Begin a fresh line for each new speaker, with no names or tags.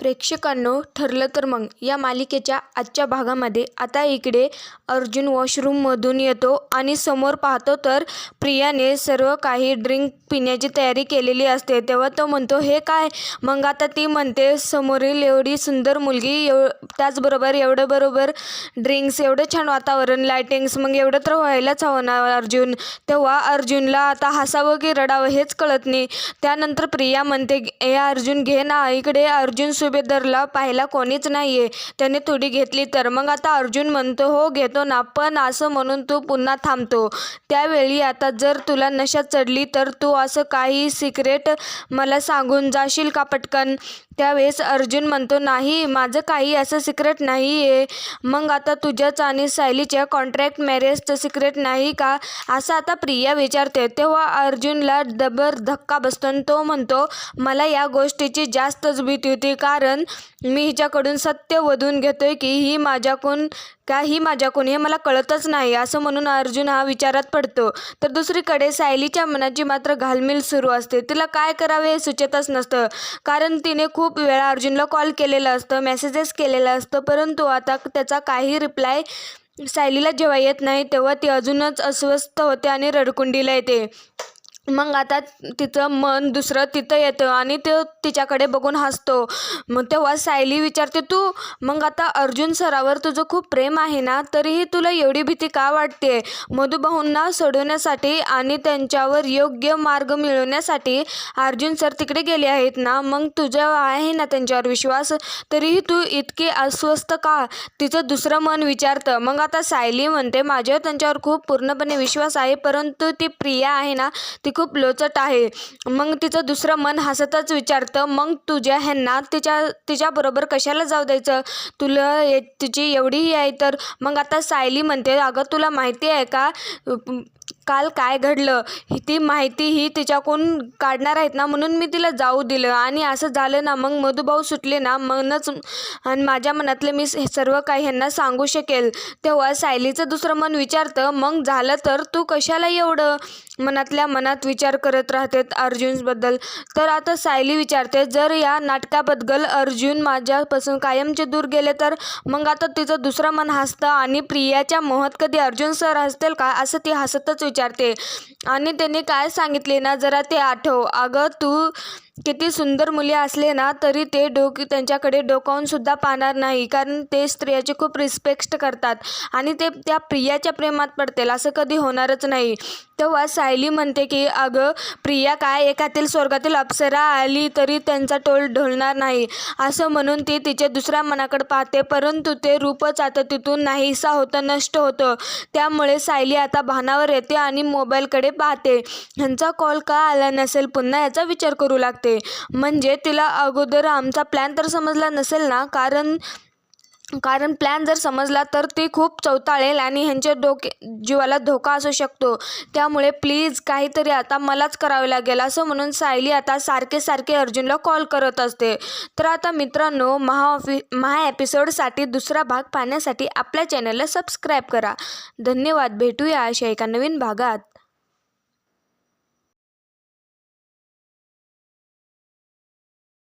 प्रेक्षकांनो ठरलं तर मग. या मालिकेच्या आजच्या भागामध्ये आता इकडे अर्जुन वॉशरूममधून येतो आणि समोर पाहतो तर प्रियाने सर्व काही ड्रिंक पिण्याची तयारी केलेली असते. तेव्हा तो म्हणतो हे काय? मग आता ती म्हणते समोरील एवढी सुंदर मुलगी एव त्याचबरोबर एवढं बरोबर ड्रिंक्स एवढं छान वातावरण लायटिंग्स मग एवढं तर व्हायलाच हवं ना अर्जुन. तेव्हा अर्जुनला आता हसावं की रडावं हेच कळत नाही. त्यानंतर प्रिया म्हणते ए अर्जुन घे ना इकडे अर्जुन सु सुभेदारला पाहायला कोणीच नाही आहे त्याने थोडी घेतली तर मग आता अर्जुन म्हणतो हो घेतो ना पण असं म्हणून तू पुन्हा थांबतो. त्यावेळी आता जर तुला नशा चढली तर तू असं काही सिक्रेट मला सांगून जाशील का पटकन? त्यावेळेस अर्जुन म्हणतो नाही माझं काही असं सिक्रेट नाही आहे मग आता तुझ्याच आणि सायलीच्या कॉन्ट्रॅक्ट मॅरेजचं सिक्रेट नाही का? असं आता प्रिया विचारते. तेव्हा अर्जुनला डबर धक्का बसतो आणि तो म्हणतो मला या गोष्टीची जास्तच भीती होती कारण मी हिच्याकडून सत्य वधून घेतोय की ही माझ्याकडून का ही माझ्याकडून हे मला कळतच नाही. असं म्हणून अर्जुन हा विचारात पडतो. तर दुसरीकडे सायलीच्या मनाची मात्र घालमेल सुरू असते. तिला काय करावे हे सुचतच नसतं. कारण तिने खूप वेळा अर्जुनला कॉल केलेलं असतं मेसेजेस केलेलं असतं. परंतु आता त्याचा काही रिप्लाय सायलीला जेव्हा येत नाही तेव्हा ती अजूनच अस्वस्थ होते आणि रडकुंडीला येते. मग आता तिचं मन दुसरं तिथं येतं आणि तो तिच्याकडे बघून हसतो. मग तेव्हा सायली विचारते तू मग आता अर्जुन सरावर तुझं खूप प्रेम आहे ना? तरीही तुला एवढी भीती का वाटते? मधुभाऊंना सोडवण्यासाठी आणि त्यांच्यावर योग्य मार्ग मिळवण्यासाठी अर्जुन सर तिकडे गेले आहेत ना? मग तुझ्या आहे ना त्यांच्यावर विश्वास? तरीही तू इतकी अस्वस्थ का? तिचं दुसरं मन विचारतं. मग आता सायली म्हणते माझ्यावर त्यांच्यावर खूप पूर्णपणे विश्वास आहे परंतु ती प्रिया आहे ना? ती खूप लोचट आहे. मग तिचं दुसरं मन हसतच विचारतं मग तुझ्या ह्यांना तिच्या तिच्याबरोबर कशाला जाऊ द्यायचं? तुला ये तुझी एवढी ही आहे तर. मग आता सायली म्हणते अगं तुला माहिती आहे का? काल काय घडलं ही ती माहिती ही तिच्याकडून काढणार आहेत ना म्हणून मी तिला जाऊ दिलं. आणि असं झालं ना मग मधुभाऊ सुटले ना मनच आणि माझ्या मनातले मी सर्व काही ह्यांना सांगू शकेल. तेव्हा सायलीचं दुसरं मन विचारतं मग झालं तर तू कशाला एवढं मनातल्या मनात विचार करत राहते अर्जुनबद्दल? तर आता सायली विचारते जर या नाटकाबद्दल अर्जुन माझ्यापासून कायमचे दूर गेले तर? मग आता तिचं दुसरं मन हसतं आणि प्रियाच्या मोहात कधी अर्जुन सर हसतील का? असं ती हसतच विचार विचारते. आणि त्याने काय सांगितले ना जरा ते आठव. अगं तू किती सुंदर मुली असले ना तरी ते डोकी त्यांच्याकडे डोकावून सुद्धा पाहणार नाही कारण ते स्त्रियाचे खूप रिस्पेक्ट करतात आणि ते त्या प्रियाच्या प्रेमात पडतील असं कधी होणारच नाही. तेव्हा सायली म्हणते की अगं प्रिया काय एकातील स्वर्गातील अप्सरा आली तरी त्यांचा टोल ढोलणार नाही. असं म्हणून ती तिच्या दुसऱ्या मनाकडे पाहते परंतु ते रूपच आता तिथून नाहीसा होतं नष्ट होतं. त्यामुळे सायली आता भानावर येते आणि मोबाईलकडे पाहते. ह्यांचा कॉल का आला नसेल? पुन्हा याचा विचार करू लागते म्हणजे तिला अगोदर आमचा प्लॅन तर समजला नसेल ना कारण कारण प्लॅन जर समजला तर ती खूप चवताळेल आणि ह्यांच्या डोके जीवाला धोका असू शकतो. त्यामुळे प्लीज काहीतरी आता मलाच करावे लागेल असं म्हणून सायली आता सारखे सारखे अर्जुनला कॉल करत असते. तर आता मित्रांनो महा ऑफि महा एपिसोडसाठी दुसरा भाग पाहण्यासाठी आपल्या चॅनलला सबस्क्राईब करा. धन्यवाद भेटूया अशा एका नवीन भागात.